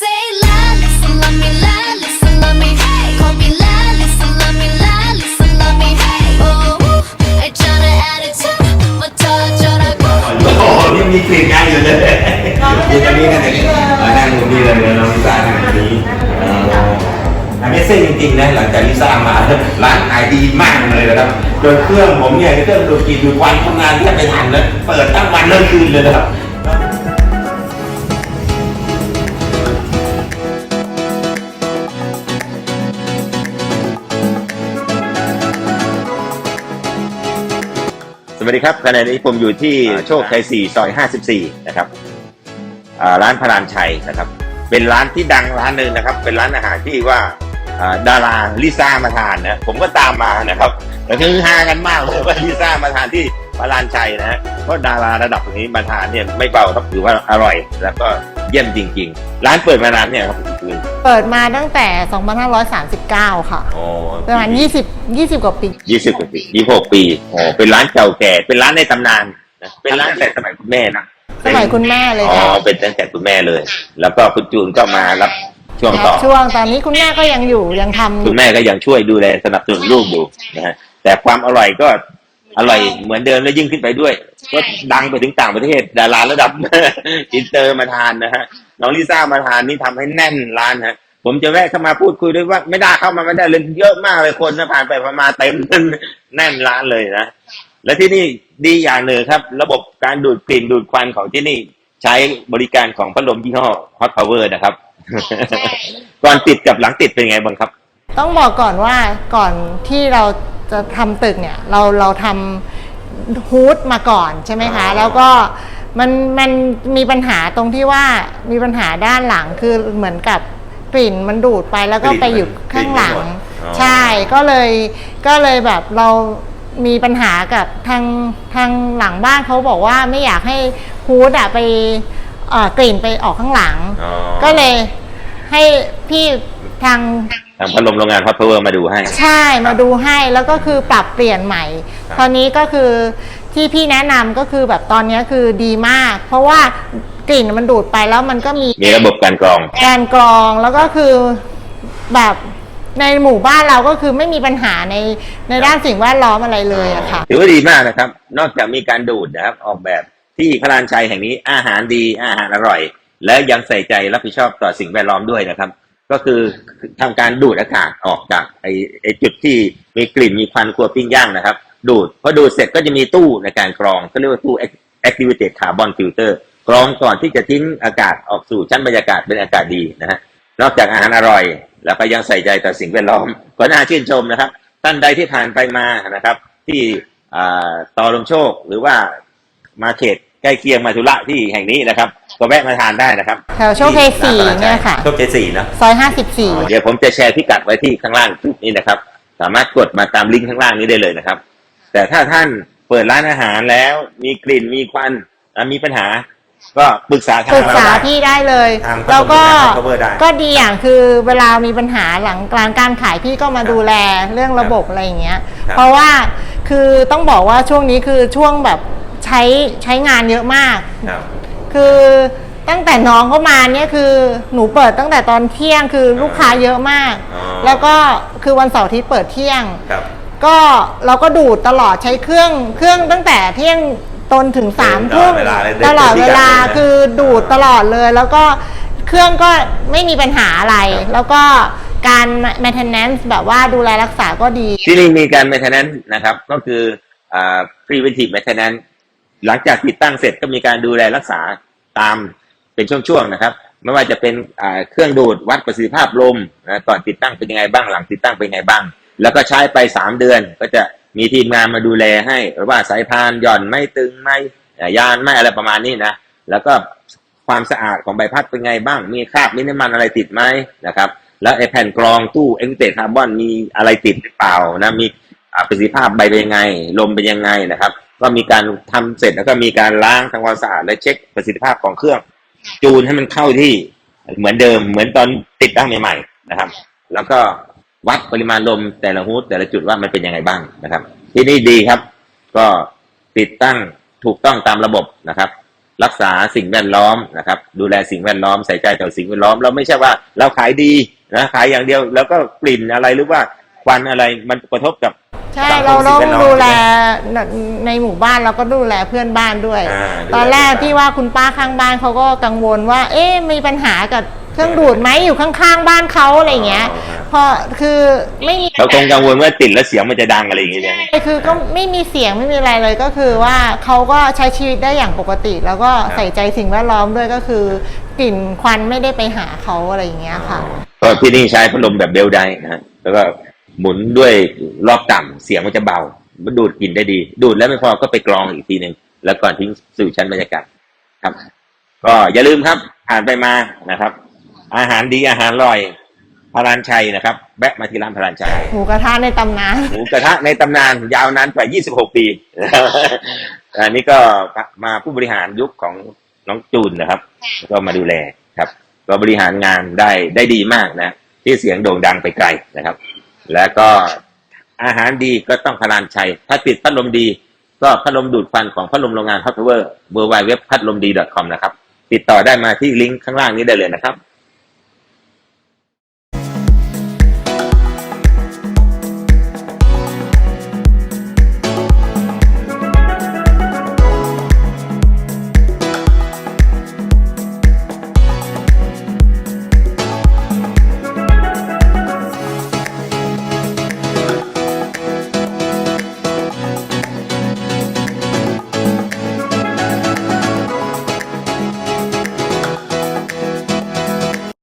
Say la, listen, love me, la, listen, love me, hey. Call me la, listen, love me, la, listen, love me, hey. Oh, ooh, I tryna attitude, but touch on a go. โอ้โหนี่มีกลิ่นยังอยู่เลยอยู่ตรงนี้กันเลยเออนั่งตรงนี้เลยเราลิซ่านั่งตรงนี้อออันนี้เส้นจริงๆนะหลังจากลิซ่ามาร้านขายดีมากเลยนะครับจนเครื่องผมเนี่ยเครื่องดูดกินดูดควันทำงานแทบไม่ทันเลยเปิดทั้งวันทั้งคืนเลยนะครับ วัสดีครับขณะนี้ผมอยู่ที่โชคชัย 4 ซอย 54 นะครับอ่าร้านพลานชัยนะครับ เป็นร้านที่ดังร้านหนึ่งนะครับ เป็นร้านอาหารที่ว่าอ่าดาราลิซ่ามาทานนะผมก็ตามมานะครับแล้วคือฮากันมากเลยว่าลิซ่ามาทานที่พลานชัยนะฮะเพราะดาราระดับนี้มาทานเนี่ยไม่เบาครับถือว่าอร่อยแล้วก็ เยี่ยมจริง ๆ ร้านเปิดมานานเนี่ยครับคุณเปิดมาตั้งแต่ 2539 ค่ะโอ้ประมาณ 20 20 กว่าปี ยี่สิบกว่าปียี่หกปีโอ้เป็นร้านเก่าแก่ เป็นร้านในตำนานนะเป็นร้านแต่สมัยคุณแม่นะสมัยคุณแม่เลยอ๋อค่ะเป็นตั้งแต่คุณแม่เลย แล้วก็คุณจูนก็มารับช่วงต่อ ช่วงตอนนี้คุณแม่ก็ยังอยู่ยังทำคุณแม่ก็ยังช่วยดูแลสนับสนุนลูกอยู่นะฮะแต่ความอร่อยก็ อร่อยเหมือนเดิมและยิ่งขึ้นไปด้วย ก็ดังไปถึงต่างประเทศ ดาราระดับอินเตอร์มาทานนะฮะน้องลิซ่ามาทานนี่ทำให้แน่นร้านฮะผมจะแวะเข้ามาพูดคุยด้วยว่าไม่ได้เข้ามาไม่ได้เลยเยอะมากเลยคนนะผ่านไปผ่านมาเต็มแน่นร้านเลยนะและที่นี่ดีอย่างหนึ่งครับ ระบบการดูดกลิ่นดูดควันของที่นี่ใช้บริการของพัดลมยี่ห้อ Hot Power นะครับ ก่อนติดกับหลังติดเป็นไงบ้างครับ ต้องบอกก่อนว่าก่อนที่เรา จะทำตึกเนี่ยเราเราทำฮูดมาก่อนใช่ไหมคะอ๋อแล้วก็มันมันมีปัญหาตรงที่ว่ามีปัญหาด้านหลังคือเหมือนกับกลิ่นมันดูดไปแล้วก็ไปอยู่ข้างหลัง ใช่ก็เลยก็เลยแบบเรามีปัญหากับทางทางหลังบ้านเขาบอกว่าไม่อยากให้ฮูดอะไปเอ่อกลิ่นไปออกข้างหลังอ๋อก็เลยให้พี่ทาง ทางพัดลมโรงงาน Hot Power มาดูให้ ใช่มาดูให้แล้วก็คือปรับเปลี่ยนใหม่ ครับ ตอนนี้ก็คือที่พี่แนะนำก็คือแบบตอนนี้คือดีมาก เพราะว่ากลิ่นมันดูดไปแล้วมันก็มี มีระบบการกรองการกรองแล้วก็คือแบบในหมู่บ้านเราก็คือไม่มีปัญหาในในด้านสิ่งแวดล้อมอะไรเลยอะค่ะ ถือว่าดีมากนะครับ นอกจากมีการดูดนะครับ ออกแบบที่พลานชัยแห่งนี้อาหารดีอาหารอร่อย และยังใส่ใจรับผิดชอบต่อสิ่งแวดล้อมด้วยนะครับ ก็คือทำการดูดอากาศออกจากไอไอจุดที่มีกลิ่นมีควันครัวปิ้งย่างนะครับ ดูดพอดูดเสร็จก็จะมีตู้ในการกรองก็เรียกว่าตู้ activated carbon filter กรองก่อนที่จะทิ้งอากาศออกสู่ชั้นบรรยากาศเป็นอากาศดีนะฮะนอกจากอาหารอร่อย แล้วก็ยังใส่ใจต่อสิ่งแวดล้อมก็น่าชื่นชมนะครับ ท่านใดที่ผ่านไปมานะครับ ที่ต่อลมโชคหรือว่ามาเขตใกล้เคียงมาธุระที่แห่งนี้นะครับ ก็แวะมาทานได้นะครับแถวโชคชัยสี่เนี่ยค่ะ โชคชัยสี่นะซอยเดี๋ยวผมจะแชร์พิกัดไว้ที่ข้างล่างคลิปนี้นะครับ สามารถกดมาตามลิงก์ข้างล่างนี้ได้เลยนะครับ แต่ถ้าท่านเปิดร้านอาหารแล้วมีกลิ่นมีควันอะมีปัญหา ก็ปรึกษาทาง54ปรึกเราษาได้ พี่ได้เลยทางแล้วก็พัฒนา cover ได้ ก็ดีอย่างคือเวลามีปัญหาหลังการการขายพี่ก็มาดูแลเรื่องระบบอะไรอย่างเงี้ยครับเพราะว่าคือต้องบอกว่าช่วงนี้คือช่วงแบบใช้ใช้งานเยอะมาก ครับ คือตั้งแต่น้องเข้ามาเนี่ยคือหนูเปิดตั้งแต่ตอนเที่ยงคือลูกค้าเยอะมาก อ๋อ แล้วก็คือวันเสาร์อาทิตย์เปิดเที่ยง ครับ ก็เราก็ดูดตลอดใช้เครื่องเครื่องตั้งแต่เที่ยงตนถึงสามตลทุ่อมดเวลาเลยตลอดเวลาได้พฤติกรรมเลยนะคือดูดตลอดเลย แล้วก็เครื่องก็ไม่มีปัญหาอะไรครับแล้วก็การ maintenance แบบว่าดูแลรักษาก็ดี ที่นี่มีการ maintenance นะครับ ก็คืออ่า preventive maintenance หลังจากติดตั้งเสร็จก็มีการดูแลรักษาตามเป็นช่วงๆนะครับ ไม่ว่าจะเป็นเครื่องดูดวัดประสิทธิภาพลมนะก่อนติดตั้งเป็นยังไงบ้างหลังติดตั้งเป็นยังไงบ้าง แล้วก็ใช้ไปสามเดือน ก็จะมีทีมงานมาดูแลให้ว่าสายพานหย่อนไม่ตึงไม่ยานไม่อะไรประมาณนี้นะแล้วก็ความสะอาดของใบพัดเป็นไงบ้าง มีคราบมีน้ำมันอะไรติดไหมนะครับ แล้วไอแผ่นกรองตู้เอ็กเตคาร์บอนมีอะไรติดหรือเปล่านะมีประสิทธิภาพใบเป็นยังไง ลมเป็นยังไงนะครับ ก็มีการทำเสร็จแล้วก็มีการล้างทำความสะอาดและเช็คประสิทธิภาพของเครื่อง จูนให้มันเข้าที่เหมือนเดิมเหมือนตอนติดตั้งใหม่ๆนะครับ แล้วก็วัดปริมาณลมแต่ละฮูดแต่ละจุดว่ามันเป็นยังไงบ้างนะครับ ที่นี่ดีครับ ก็ติดตั้งถูกต้องตามระบบนะครับ รักษาสิ่งแวดล้อมนะครับ ดูแลสิ่งแวดล้อมใส่ใจต่อสิ่งแวดล้อม เราไม่ใช่ว่าเราขายดีนะขายอย่างเดียว แล้วก็กลิ่นอะไรหรือว่าควันอะไรมันกระทบกับ ใช่สังคมเราต้องสิ่งแวดล้อมดูแลใช่ไหมในหมู่บ้านเราก็ดูแลเพื่อนบ้านด้วยอ่าดูแลตอนแรกเพื่อนบ้านที่ว่าคุณป้าข้างบ้านเขาก็กังวลว่า เอ๊ะมีปัญหากับเครื่องดูดไหมอยู่ข้างๆบ้านเขาอะไรเงี้ยพอคือไม่มีเราคงกังวลว่าติดแล้วเสียงมันจะดังอะไรอย่างเงี้ยใช่คือก็ไม่มีเสียงไม่มีอะไรเลยก็คือว่าเขาก็ใช้ชีวิตได้อย่างปกติ แล้วก็ใส่ใจสิ่งแวดล้อมด้วยก็คือกลิ่นควันไม่ได้ไปหาเขาอะไรอย่างเงี้ยค่ะ ก็ที่นี่ใช้พัดลมแบบเบลไดนะฮะแล้วก็ หมุนด้วยรอบต่ำเสียงมันจะเบา มันดูดกลิ่นได้ดี ดูดแล้วไม่พอก็ไปกรองอีกทีหนึ่งแล้วก่อนทิ้งสู่ชั้นบรรยากาศครับ ก็อย่าลืมครับผ่านไปมานะครับ อาหารดีอาหารอร่อยพารานชัยนะครับแวะมาที่ร้านพารานชัยหมูกระทะในตำนานหมูกระทะในตำนานยาวนานกว่า 26 ปีอันนี้ก็มาผู้บริหารยุคของน้องจูนนะครับ ก็มาดูแลครับ ก็บริหารงานได้ได้ดีมากนะที่เสียงโด่งดังไปไกลนะครับ แล้วก็อาหารดีก็ต้องพลานชัย ถ้าติดพัดลมดี ก็พัดลมดูดควันของพัดลมโรงงาน Hot Tower w w w พัดลมดี .com นะครับ ติดต่อได้มาที่ลิงก์ข้างล่างนี้ได้เลยนะครับ